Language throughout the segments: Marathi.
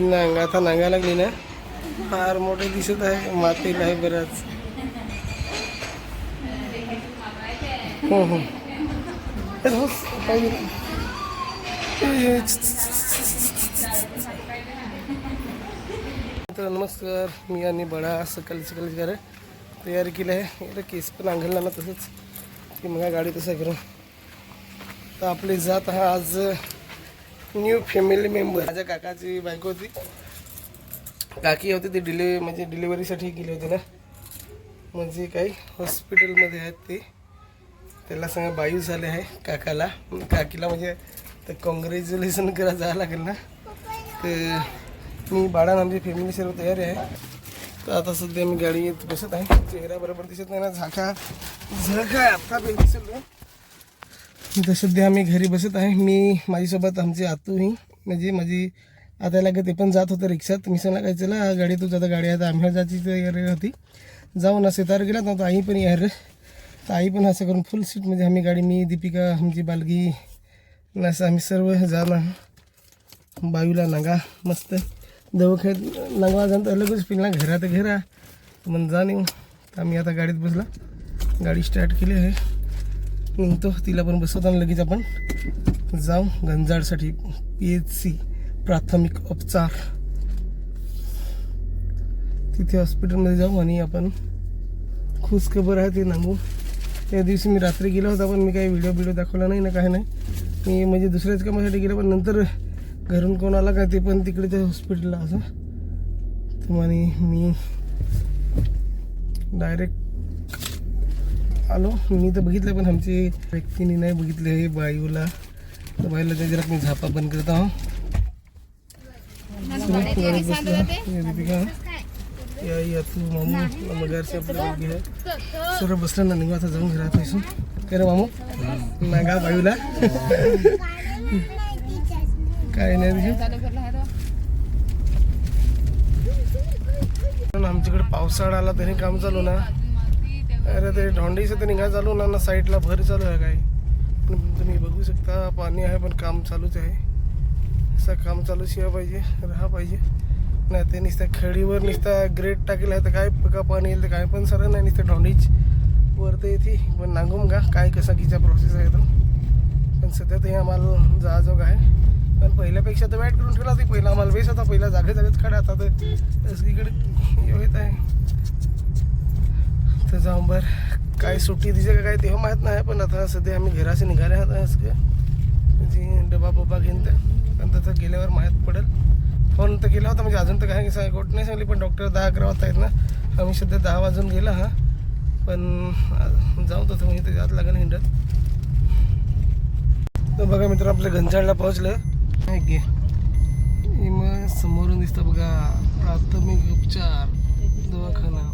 नांग आता नांगा लागली ना फार मोठे दिसत आहे मातीला आहे बराच. हो हो तर नमस्कार मी आणि बडा सकाळी सकाळी घर तयारी केली आहे. इकडे केस पण अंघलला ना तसंच. की मग गाडी तसं करून. तर आपली जात हा आज न्यू फॅमिली मेंबर माझ्या काकाची बायको होती. काकी होती ती डिलिव्हरी म्हणजे डिलिव्हरीसाठी गेली होती ना. म्हणजे काही हॉस्पिटलमध्ये आहेत ते. त्याला सांगा बायू झाले आहे काकाला. काकीला म्हणजे तर कॉंग्रॅच्युलेशन करा जावं लागेल ना. तर मी बाळा आमची फॅमिली सर्व तयार आहे. तर आता सध्या मी गाडी येत बसत आहे. चेहरा बरोबर दिसत नाही ना झाका झळका आहे आत्ता पण दिसत नाही तर सध्या आम्ही घरी बसत आहे. मी माझ्यासोबत आमचे आतूही म्हणजे माझी आता लागत ते पण जात होतं रिक्षात. मी सांगा काय चला गाडी तू जाता गाडी आहे आम्ही जायची तयारी होती. जाऊ ना सितार गेला नव्हता आई पण यार. तर आई पण असं करून फुल सीट म्हणजे आम्ही गाडी मी दीपिका आमची बालगी असं आम्ही सर्व जाणार. बायूला नागा मस्त. दवाखान्यात नागवा जाणं तर लगेच पिला घरा. तर घरा मग जा नेऊ तर आम्ही आता गाडीत बसला. गाडी स्टार्ट केली आहे. निघतो तिला पण बसवताना लगेच आपण जाऊ. गंजाडसाठी पी एच सी प्राथमिक उपचार. तिथे हॉस्पिटलमध्ये जाऊ आणि आपण खुश खबर आहे ते नांगू त्या दिवशी मी रात्री गेला होता पण मी काही व्हिडिओ बिडिओ दाखवला नाही ना काही नाही. मी म्हणजे दुसऱ्याच कामासाठी गेलो पण नंतर घरून कोण आला का ते पण तिकडे त्या हॉस्पिटलला असं. तर म्हणे मी डायरेक्ट आलो. मी तर बघितलं पण आमची व्यक्तीने नाही बघितले हे बायूला तर बाईला त्या जरा मी झापा बंद करत आहो. चला, गाडीत बसलो. या दीपिका या या तू मामू मगारचे आपल्या मुलगी आहे सर्व बसलं ना निघू आता जाऊन घरा पैसून काय रे मामू? नागा बायूला काय नाही आमच्याकडे पावसाळा आला तरी काम चालू ना. अरे ते ढोंडीचं ते निघा चालू ना साईडला भर चालू आहे काय? पण तुम्ही बघू शकता पाणी आहे पण काम चालूच आहे. असं काम चालू शिवाय पाहिजे राहा पाहिजे. नाही ते नुसत्या खडीवर नुसता ग्रेट टाकेल आहे तर काय का पाणी येईल तर काय पण सर नाही नुसतं ढोंडीच. वर तर येते पण नांगून का काय कसा किचा प्रोसेस आहे तो पण सध्या ते आम्हाला जाजोग आहे. पण पहिल्यापेक्षा तर वाईट करून ठेवला ती पहिला आम्हाला वेस होता पहिला जागे जागेच खडा आता तर इकडे येत आहे. तर जाऊन बर. काय सुट्टी दिसे का काय तेव्हा माहीत नाही पण आता सध्या आम्ही घराशी निघाले आहात आज म्हणजे डबा बबा घेऊन त्या पण तसं गेल्यावर माहीत पडेल. फोन तर केला होता म्हणजे अजून तर काही सांग गोट नाही सांगली पण डॉक्टर दहा अकरा वाजता आहेत ना. आम्ही सध्या दहा वाजून गेला हा. पण जाऊ तसं म्हणजे ते जात लागेल हिंडत. तर बघा मित्र आपल्या घनसाडला पोहोचलं. हे घे मग समोरून दिसतं बघा. प्राथमिक उपचार. दवाखाना.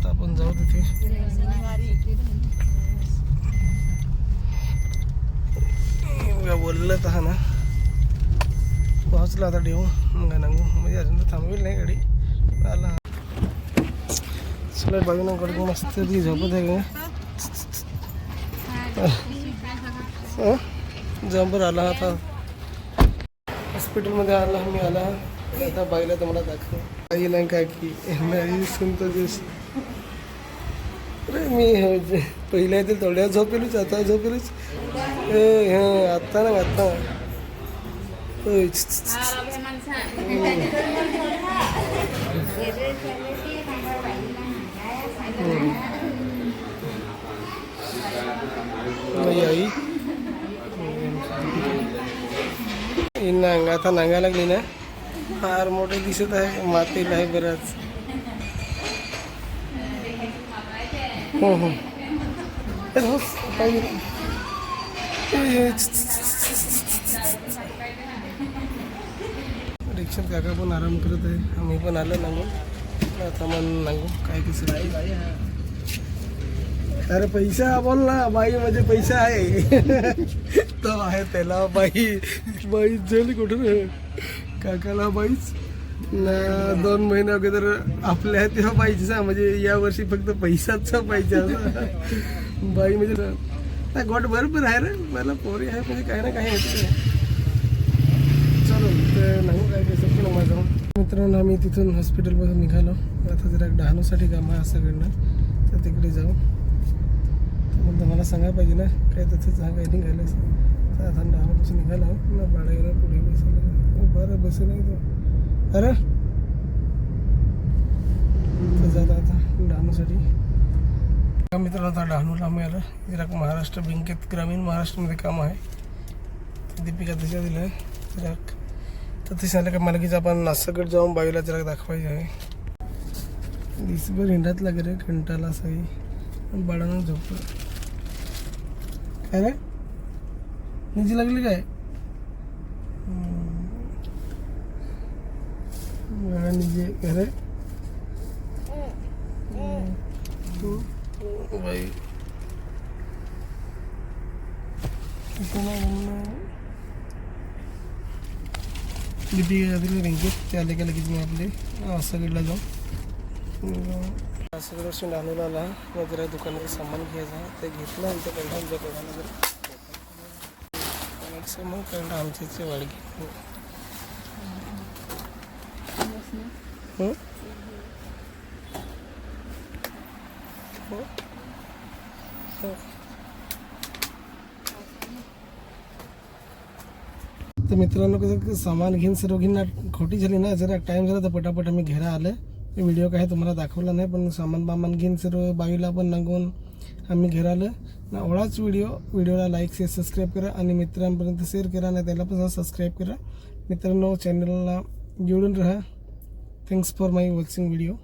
आता आपण जाऊ तिथे. बोललं तर ना. पोहोचला आता डेऊ मग नांगू म्हणजे अजून तर थांबवेल नाही गाडी. आला. चला बाजूला कडे मस्त ती झोपत आहे. जंपर आला आता. हॉस्पिटलमध्ये आला मी आला. आता बाईला तुम्हाला दाखव काही नाही काय की नाही सुनतो दिवस मी हे पहिल्या येतील थोड्या झोपेलूच आता झोपेलूच. आता आत्ता ना आत्ता ओय, आई नांग आता नांगा लागली ना. फार मोठे दिसत आहे मातीला आहे बराच. हो हो. तर रिक्षात काका पण आराम करत आहे. आम्ही पण आलो नांगून. आता मन नांगू काय कसं अरे पैसा बोल ना बाई म्हणजे पैसा आहे. तो आहे त्याला बाई. बाई झाली कुठं काकाला बाईच. दोन महिने अगोदर आपल्या तेव्हा पाहिजे म्हणजे या वर्षी फक्त पैसाच पाहिजे असं बाई म्हणजे नाही गोट बरोबर आहे रे. मला पोरी आहे म्हणजे काही ना काही चलो तर नाही काय कसं मित्रांनो आम्ही तिथून हॉस्पिटलमधून निघालो. आता जरा डहाणूसाठी काम आहे सगळ्यांना. तर तिकडे जाऊ. तर म्हणतो मला सांगा पाहिजे ना काय तसंच हा काही निघालं असं तर आता डहाणूपासून निघाला. ना बाळा पुढे बसलं बरं बस नाही तो. अरे. तर आता डहाणूसाठी. का मित्रांनो आता डहाणूला आम्ही आलं जरा महाराष्ट्र बँकेत ग्रामीण महाराष्ट्रामध्ये काम आहे. दीपिका दिशा दिलं आहे. जरा तर ते सांगितलं का मला की आपण नासाकडे जाऊन बाईला जरा दाखवायचं आहे. दिसभर हिंडात लागेल रे कंटाला सही बाळानं झोपलं. काय रे? निजी लागली काय? किती नाही म्हणणं. दीपिका दिली बँकेत ते आले का मी आपले? सगळीला जाऊ सगळं आणून आला. मग जरा दुकानाचं सामान घ्यायचं. ते घेतलं ते कळलं आमच्या कळाला जर सामान कळलं आमच्या इथे वाडगी हो. हो. तर मित्रांनो कसं सामान घेऊन सर्व घेऊन खोटी झाली ना जरा टाईम झाला तर पटापट आम्ही घरा आलं व्हिडिओ काय तुम्हाला दाखवला नाही पण सामान बामान घेऊन सर्व बाईला पण नागून आम्ही घरा आलं ना एवढाच व्हिडिओ व्हिडिओला लाईक शेअर सबस्क्राईब करा आणि मित्रांपर्यंत शेअर करा आणि त्याला पण सबस्क्राईब करा मित्रांनो चॅनलला जोडून राहा thanks for my watching video